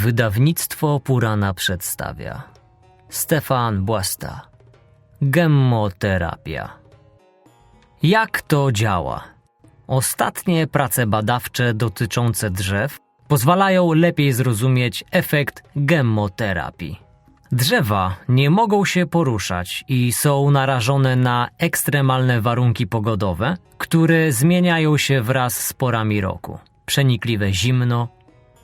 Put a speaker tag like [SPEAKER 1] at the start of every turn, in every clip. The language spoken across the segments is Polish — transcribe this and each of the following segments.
[SPEAKER 1] Wydawnictwo Purana przedstawia Stefan Błasta Gemmoterapia Jak to działa? Ostatnie prace badawcze dotyczące drzew pozwalają lepiej zrozumieć efekt gemmoterapii. Drzewa nie mogą się poruszać i są narażone na ekstremalne warunki pogodowe, które zmieniają się wraz z porami roku. Przenikliwe zimno,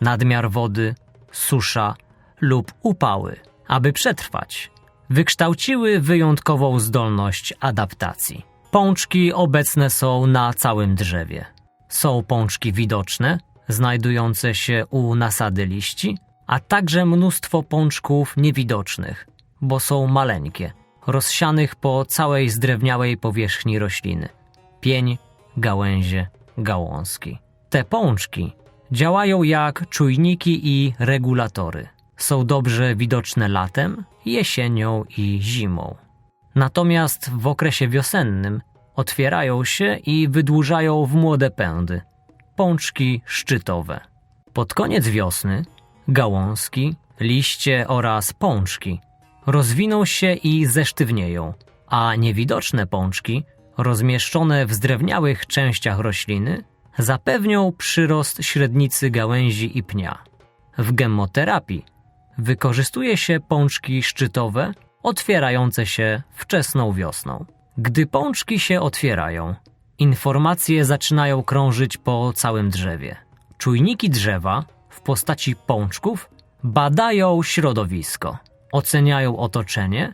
[SPEAKER 1] nadmiar wody, susza lub upały. Aby przetrwać, wykształciły wyjątkową zdolność adaptacji. Pączki obecne są na całym drzewie. Są pączki widoczne, znajdujące się u nasady liści, a także mnóstwo pączków niewidocznych, bo są maleńkie, rozsianych po całej zdrewniałej powierzchni rośliny. Pień, gałęzie, gałązki. Te pączki działają jak czujniki i regulatory. Są dobrze widoczne latem, jesienią i zimą. Natomiast w okresie wiosennym otwierają się i wydłużają w młode pędy. Pączki szczytowe. Pod koniec wiosny gałązki, liście oraz pączki rozwiną się i zesztywnieją, a niewidoczne pączki, rozmieszczone w zdrewniałych częściach rośliny, zapewnią przyrost średnicy gałęzi i pnia. W gemmoterapii wykorzystuje się pączki szczytowe otwierające się wczesną wiosną. Gdy pączki się otwierają, informacje zaczynają krążyć po całym drzewie. Czujniki drzewa w postaci pączków badają środowisko, oceniają otoczenie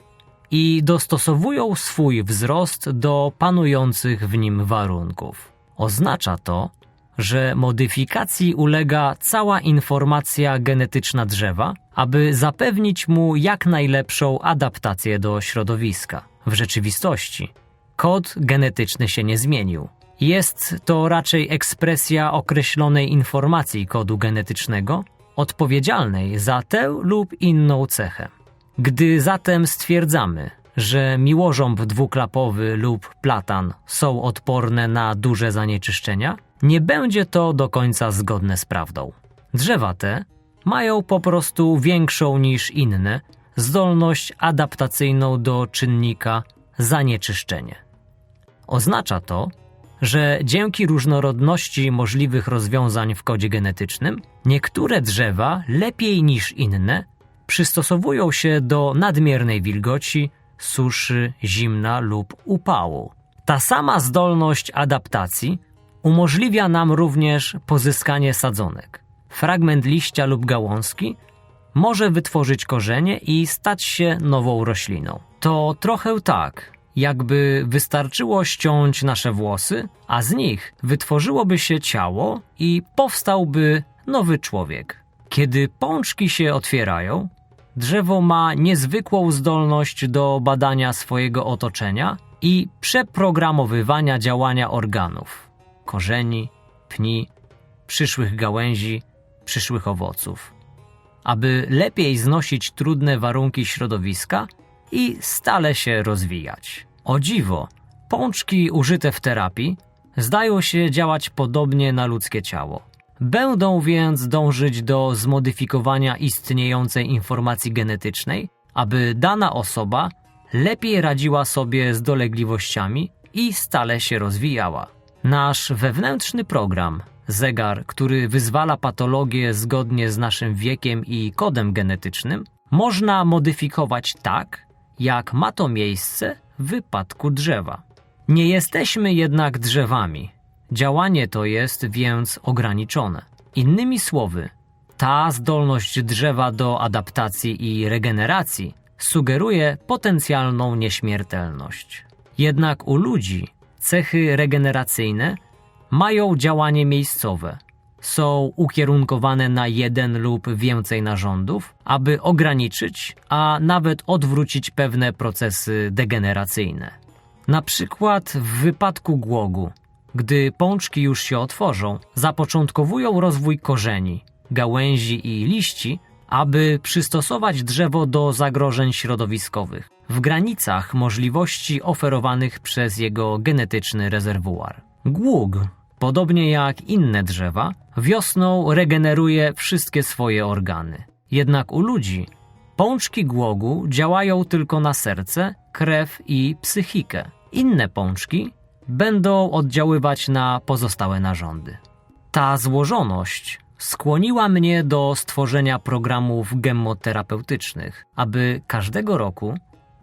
[SPEAKER 1] i dostosowują swój wzrost do panujących w nim warunków. Oznacza to, że modyfikacji ulega cała informacja genetyczna drzewa, aby zapewnić mu jak najlepszą adaptację do środowiska. W rzeczywistości kod genetyczny się nie zmienił. Jest to raczej ekspresja określonej informacji kodu genetycznego, odpowiedzialnej za tę lub inną cechę. Gdy zatem stwierdzamy, że miłożąb dwuklapowy lub platan są odporne na duże zanieczyszczenia, nie będzie to do końca zgodne z prawdą. Drzewa te mają po prostu większą niż inne zdolność adaptacyjną do czynnika zanieczyszczenie. Oznacza to, że dzięki różnorodności możliwych rozwiązań w kodzie genetycznym, niektóre drzewa lepiej niż inne przystosowują się do nadmiernej wilgoci, suszy, zimna lub upału. Ta sama zdolność adaptacji umożliwia nam również pozyskanie sadzonek. Fragment liścia lub gałązki może wytworzyć korzenie i stać się nową rośliną. To trochę tak, jakby wystarczyło ściąć nasze włosy, a z nich wytworzyłoby się ciało i powstałby nowy człowiek. Kiedy pączki się otwierają, drzewo ma niezwykłą zdolność do badania swojego otoczenia i przeprogramowywania działania organów, korzeni, pni, przyszłych gałęzi, przyszłych owoców. Aby lepiej znosić trudne warunki środowiska, i stale się rozwijać. O dziwo, pączki użyte w terapii zdają się działać podobnie na ludzkie ciało. Będą więc dążyć do zmodyfikowania istniejącej informacji genetycznej, aby dana osoba lepiej radziła sobie z dolegliwościami i stale się rozwijała. Nasz wewnętrzny program, zegar, który wyzwala patologię zgodnie z naszym wiekiem i kodem genetycznym, można modyfikować tak, jak ma to miejsce w wypadku drzewa. Nie jesteśmy jednak drzewami. Działanie to jest więc ograniczone. Innymi słowy, ta zdolność drzewa do adaptacji i regeneracji sugeruje potencjalną nieśmiertelność. Jednak u ludzi cechy regeneracyjne mają działanie miejscowe – są ukierunkowane na jeden lub więcej narządów, aby ograniczyć, a nawet odwrócić pewne procesy degeneracyjne. Na przykład w wypadku głogu, gdy pączki już się otworzą, zapoczątkowują rozwój korzeni, gałęzi i liści, aby przystosować drzewo do zagrożeń środowiskowych w granicach możliwości oferowanych przez jego genetyczny rezerwuar. Głóg Podobnie jak inne drzewa, wiosną regeneruje wszystkie swoje organy. Jednak u ludzi pączki głogu działają tylko na serce, krew i psychikę. Inne pączki będą oddziaływać na pozostałe narządy. Ta złożoność skłoniła mnie do stworzenia programów gemmoterapeutycznych, aby każdego roku,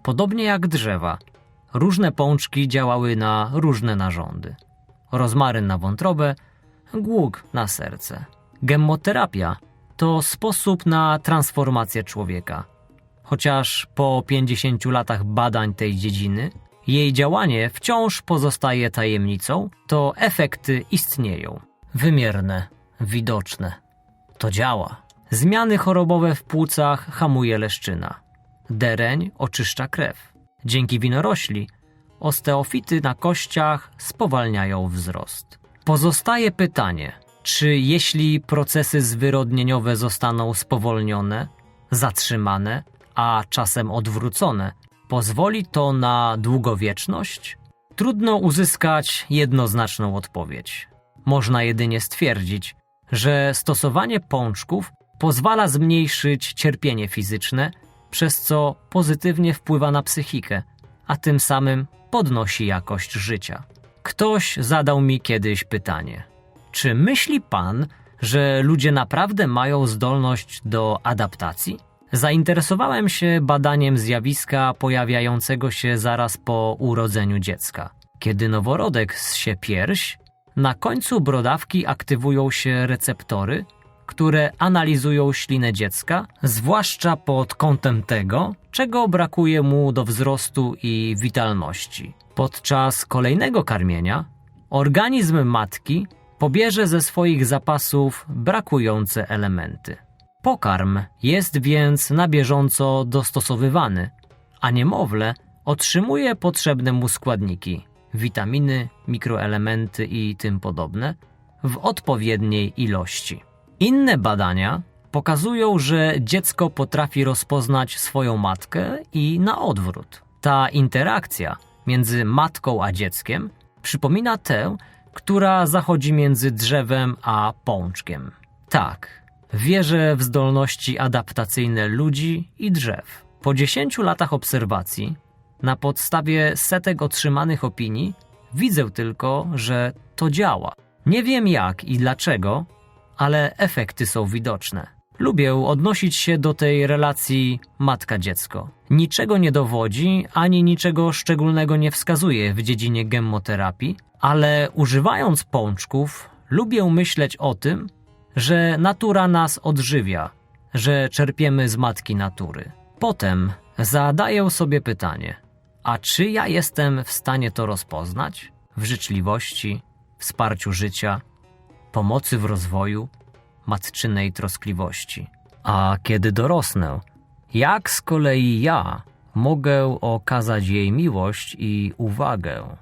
[SPEAKER 1] podobnie jak drzewa, różne pączki działały na różne narządy. Rozmaryn na wątrobę, głóg na serce. Gemmoterapia to sposób na transformację człowieka. Chociaż po 50 latach badań tej dziedziny jej działanie wciąż pozostaje tajemnicą, to efekty istnieją. Wymierne, widoczne. To działa. Zmiany chorobowe w płucach hamuje leszczyna. Dereń oczyszcza krew. Dzięki winorośli osteofity na kościach spowalniają wzrost. Pozostaje pytanie, czy jeśli procesy zwyrodnieniowe zostaną spowolnione, zatrzymane, a czasem odwrócone, pozwoli to na długowieczność? Trudno uzyskać jednoznaczną odpowiedź. Można jedynie stwierdzić, że stosowanie pączków pozwala zmniejszyć cierpienie fizyczne, przez co pozytywnie wpływa na psychikę, a tym samym podnosi jakość życia. Ktoś zadał mi kiedyś pytanie: Czy myśli pan, że ludzie naprawdę mają zdolność do adaptacji? Zainteresowałem się badaniem zjawiska pojawiającego się zaraz po urodzeniu dziecka. Kiedy noworodek zsie pierś, na końcu brodawki aktywują się receptory, które analizują ślinę dziecka, zwłaszcza pod kątem tego, czego brakuje mu do wzrostu i witalności. Podczas kolejnego karmienia organizm matki pobierze ze swoich zapasów brakujące elementy. Pokarm jest więc na bieżąco dostosowywany, a niemowlę otrzymuje potrzebne mu składniki witaminy, mikroelementy i tym podobne w odpowiedniej ilości. Inne badania pokazują, że dziecko potrafi rozpoznać swoją matkę i na odwrót. Ta interakcja między matką a dzieckiem przypomina tę, która zachodzi między drzewem a pączkiem. Tak, wierzę w zdolności adaptacyjne ludzi i drzew. Po 10 latach obserwacji, na podstawie setek otrzymanych opinii, widzę tylko, że to działa. Nie wiem jak i dlaczego, ale efekty są widoczne. Lubię odnosić się do tej relacji matka-dziecko. Niczego nie dowodzi, ani niczego szczególnego nie wskazuje w dziedzinie gemmoterapii, ale używając pączków, lubię myśleć o tym, że natura nas odżywia, że czerpiemy z matki natury. Potem zadaję sobie pytanie: a czy ja jestem w stanie to rozpoznać? W życzliwości, wsparciu życia, pomocy w rozwoju, matczynej troskliwości. A kiedy dorosnę, jak z kolei ja mogę okazać jej miłość i uwagę?